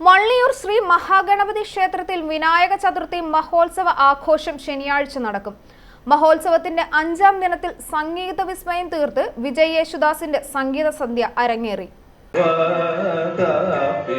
വള്ളിയൂർ ശ്രീ മഹാഗണപതി ക്ഷേത്രത്തിൽ വിനായക ചതുർത്ഥി മഹോത്സവ ആഘോഷം ശനിയാഴ്ച നടക്കും. മഹോത്സവത്തിന്റെ അഞ്ചാം ദിനത്തിൽ സംഗീത വിസ്മയം തീർത്ത് വിജയ് യേശുദാസിന്റെ സംഗീത സന്ധ്യ അരങ്ങേറി. വാതാപി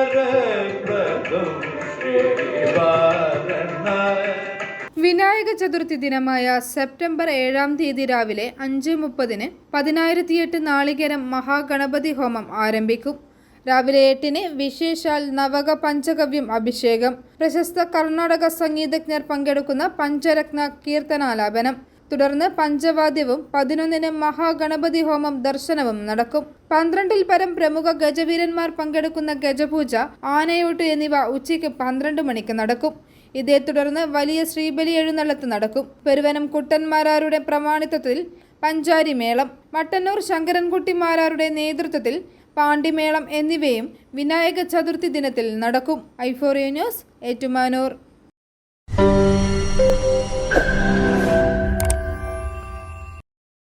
വിനായക ചതുർത്ഥി ദിനമായ സെപ്റ്റംബർ ഏഴാം തീയതി രാവിലെ അഞ്ച് മുപ്പതിന് പതിനായിരത്തിയെട്ട് നാളികേരം മഹാഗണപതി ഹോമം ആരംഭിക്കും. രാവിലെ എട്ടിന് വിശേഷാൽ നവക പഞ്ചഗവ്യം അഭിഷേകം. പ്രശസ്ത കർണാടക സംഗീതജ്ഞർ പങ്കെടുക്കുന്ന പഞ്ചരത്ന കീർത്തനാലാപനം. തുടർന്ന് പഞ്ചവാദ്യവും പതിനൊന്നിന് മഹാഗണപതി ഹോമം ദർശനവും നടക്കും. പന്ത്രണ്ടിൽ പരം പ്രമുഖ ഗജവീരന്മാർ പങ്കെടുക്കുന്ന ഗജപൂജ ആനയൂട്ട് എന്നിവ ഉച്ചയ്ക്ക് പന്ത്രണ്ട് മണിക്ക് നടക്കും. ഇതേ തുടർന്ന് വലിയ ശ്രീബലി എഴുന്നള്ളത്ത് നടക്കും. പെരുവനം കുട്ടന്മാരാരുടെ പ്രമാണിത്വത്തിൽ പഞ്ചാരി മേളം മട്ടന്നൂർ ശങ്കരൻകുട്ടിമാരാരുടെ നേതൃത്വത്തിൽ പാണ്ടിമേളം എന്നിവയും വിനായക ചതുർത്ഥി ദിനത്തിൽ നടക്കും. ഐഫോറിയ ന്യൂസ് ഏറ്റുമാനൂർ.